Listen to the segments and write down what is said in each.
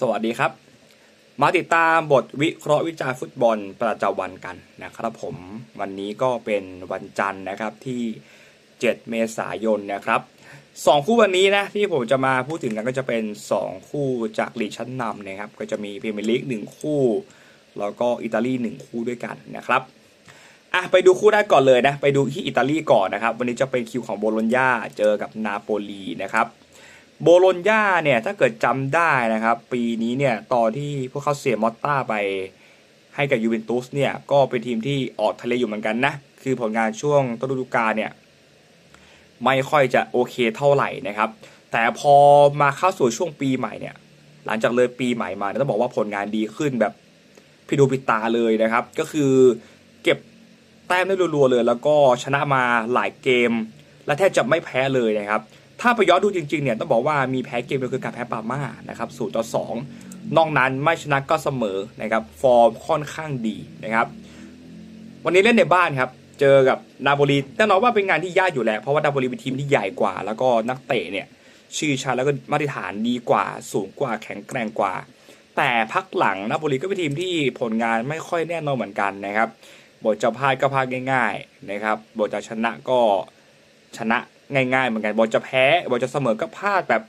สวัสดีครับ มาติดตามบทวิเคราะห์วิจารณ์ฟุตบอลประจำวันกันนะครับผมวันนี้ก็เป็นวันจันทร์นะครับที่ 7 เมษายนนะครับสองคู่วันนี้นะที่ผมจะมาพูดถึงกันก็จะเป็น 2 คู่จากลีกชั้นนำนะครับ ก็จะมีพรีเมียร์ลีกหนึ่งคู่ แล้วก็อิตาลีหนึ่งคู่ด้วยกันนะครับอะไปดูคู่แรกก่อนเลยนะ ไปดูที่อิตาลีก่อนนะครับ วันนี้จะเป็นคิวของโบโลญญาเจอกับนาโปลีนะครับ โบโลญญาเนี่ยถ้าเกิดจำได้นะครับ ปีนี้เนี่ยตอนที่พวกเขาเสียมอตตาไปให้กับยูเวนตุสเนี่ยก็เป็นทีมที่ออกทะเลอยู่เหมือนกันนะ คือผลงานช่วงต้นฤดูกาลเนี่ยไม่ค่อยจะโอเคเท่าไหร่นะครับ แต่พอมาเข้าสู่ช่วงปีใหม่เนี่ยหลังจากเลยปีใหม่มาต้องบอกว่าผลงานดีขึ้นแบบพิดูพิตาเลยนะครับ ก็คือเก็บแต้มได้รัวๆเลย แล้วก็ชนะมาหลายเกม และแทบจะไม่แพ้เลยนะครับ ถ้าไปย้อนดูจริงๆเนี่ยต้องบอกว่ามีแพ้เกมเดียวคือการแพ้ปาม่านะครับศูนย์ต่อสองนอกนั้นไม่ชนะก็เสมอนะครับฟอร์มค่อนข้างดีนะครับวันนี้เล่นในบ้านครับเจอกับนาโปลีแน่นอนว่าเป็นงานที่ยากอยู่แล้วเพราะว่านาโปลีเป็นทีมที่ใหญ่กว่า แล้วก็นักเตะเนี่ยชื่อชาแล้วก็มาตรฐานดีกว่าสูงกว่าแข็งแกร่งกว่า แต่พักหลังนาโปลีก็เป็นทีมที่ผลงานไม่ค่อยแน่นอนเหมือนกันนะครับบทจะพลาดก็พลาดง่าย ๆนะครับบทจะชนะก็ชนะ ง่ายๆเหมือนกันบทจะแพ้บทจะเสมอก็พลาดแบบ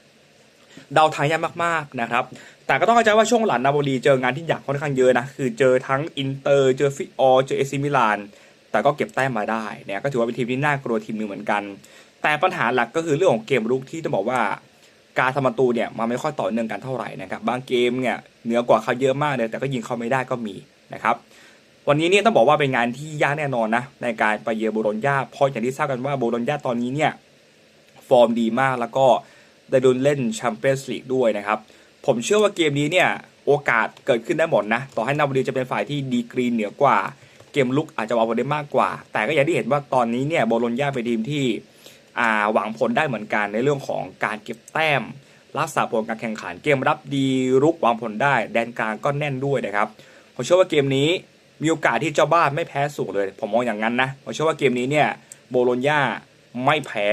เดาทางยากมากๆนะครับ แต่ก็ต้องเข้าใจว่าช่วงหลังนาโปลีเจองานที่ยากค่อนข้างเยอะนะ คือเจอทั้งอินเตอร์เจอฟิออเจอเอซิมิลาน แต่ก็เก็บแต้มมาได้เนี่ยก็ถือว่าเป็นทีมที่น่ากลัวทีมหนึงเหมือนกัน แต่ปัญหาหลักก็คือเรื่องของเกมรุกที่ต้องบอกว่า การทำประตูเนี่ยมันไม่ค่อยต่อเนื่องกันเท่าไหร่นะครับ บางเกมเนี่ยเหนือกว่าเขาเยอะมากเลย แต่ก็ยิงเขาไม่ได้ก็มีนะครับ วันนี้เนี่ยต้องบอกว่าเป็นงานที่ยากแน่นอนนะในการไปเยือนโบโลญญาเพราะอย่างที่ทราบกันว่าโบโลญญาตอนนี้เนี่ย ฟอร์มดีมาก แล้วก็ได้โดนเล่นแชมเปี้ยนส์ลีกด้วยนะครับ ผมเชื่อว่าเกมนี้เนี่ยโอกาสเกิดขึ้นได้หมดนะ ต่อให้นาโปลีจะเป็นฝ่ายที่ดีกรีเหนือกว่า เกมลุกอาจจะวางผลได้มากกว่า แต่ก็อย่างที่เห็นว่าตอนนี้เนี่ยโบโลญญาเป็นทีมที่หวังผลได้เหมือนกันในเรื่องของการเก็บแต้ม รักษาผลการแข่งขันเกมรับดีรุกวางผลได้ แดนกลางก็แน่นด้วยนะครับผมเชื่อว่าเกมนี้มีโอกาสที่เจ้าบ้านไม่แพ้สูงเลย ผมมองอย่างนั้นนะผมเชื่อว่าเกมนี้เนี่ยโบโลญญาไม่แพ้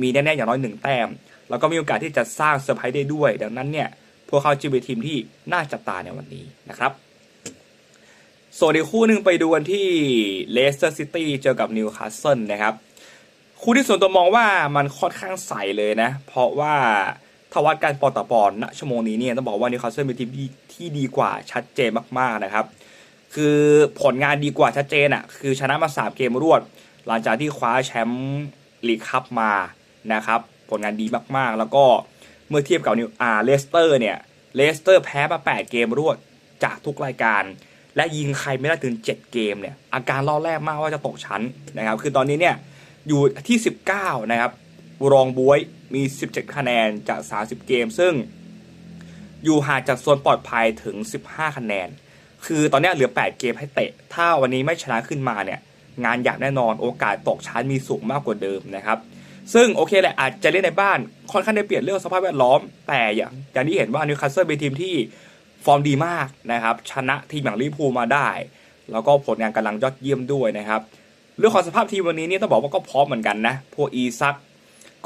มีแน่ๆอย่างน้อยหนึ่งแต้ม แล้วก็มีโอกาสที่จะสร้างเซอร์ไพรส์ได้ด้วย ดังนั้นเนี่ยพวกเขาจะเป็นทีมที่น่าจับตาในวันนี้นะครับส่วนอีกคู่หนึ่งไปดูกันที่เลสเตอร์ซิตี้เจอกับนิวคาสเซิลนะครับคู่ที่ส่วนตัวมองว่ามันค่อนข้างใสเลยนะ เพราะว่าถ้าวัดการปอนต่อปอนด์ณชั่วโมงนี้เนี่ยต้องบอกว่านิวคาสเซิลเป็นทีมที่ที่ดีกว่าชัดเจนมากๆนะครับ คือผลงานดีกว่าชัดเจนอะ่ะคือชนะมาสามเกมรวด หลังจากที่คว้าแชมป์ลีกคัพมา นะครับ ผลงานดีมากๆ แล้วก็เมื่อเทียบกับนิวอาร์เลสเตอร์เนี่ยเลสเตอร์แพ้มา 8 เกมรวดจากทุกรายการ และยิงใครไม่ได้ถึง 7 เกมเนี่ยอาการล่อแรกมากว่าจะตกชั้นนะครับ คือตอนนี้เนี่ยอยู่ที่ 19 นะครับรองบวยมี 17 คะแนนจาก 30 เกม ซึ่งอยู่ห่างจากโซนปลอดภัยถึง 15 คะแนน คือตอนนี้เหลือ 8 เกมให้เตะ ถ้าวันนี้ไม่ชนะขึ้นมาเนี่ยงานอยากแน่นอนโอกาสตกชั้นมีสูงมากกว่าเดิมนะครับ ซึ่งโอเคแหละอาจจะเล่นในบ้านค่อนข้างได้เปลี่ยนเรื่องสภาพแวดล้อม แต่อย่างอย่างที่เห็นว่านิวคาสเซิลเป็นทีมที่ฟอร์มดีมากนะครับ ชนะทีมอย่างลิเวอร์พูลมาได้ แล้วก็ผลงานกำลังยอดเยี่ยมด้วยนะครับ เรื่องของสภาพทีมวันนี้เนี่ยต้องบอกว่าก็พร้อมเหมือนกันนะ พวกอีซัก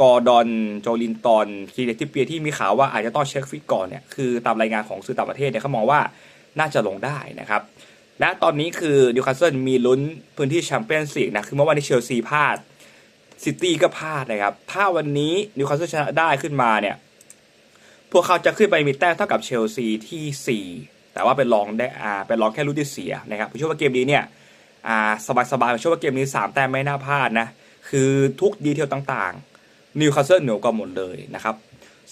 กอร์ดอนโจลินตันคีเดติเปียที่มีข่าวว่าอาจจะต้องเช็คฟิตก่อนเนี่ยคือตามรายงานของสื่อต่างประเทศเนี่ยเขามองว่าน่าจะลงได้นะครับและตอนนี้คือนิวคาสเซิลมีลุ้นพื้นที่แชมเปี้ยนส์ลีกนะคือเมื่อวานนี้เชลซีพลาด ซิตี้ก็พลาดนะครับ ถ้าวันนี้นิวคาสเซิลชนะได้ขึ้นมาเนี่ย พวกเขาจะขึ้นไปมีแต้มเท่ากับเชลซีที่ 4 แต่ว่าเป็นรองได้อ่าเป็นรองแค่ลูกที่เสียนะครับผมเชื่อว่าเกมนี้เนี่ยอ่าสบายๆผมเชื่อว่าเกมนี้ 3 แต้มไม่น่าพลาดนะ คือทุกดีเทลต่างๆนิวคาสเซิลเหนือกว่าหมดเลยนะครับ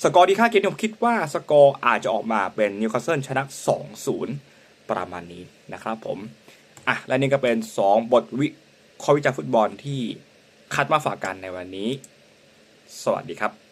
สกอร์ที่ค่าเกมผมคิดว่าสกอร์อาจจะออกมาเป็นนิวคาสเซิลชนะ 2-0 ประมาณนี้นะครับผมอะและนี่ก็เป็น 2 บทวิเคราะห์วิจารณ์ฟุตบอลที่ คัดมาฝากกันในวันนี้ สวัสดีครับ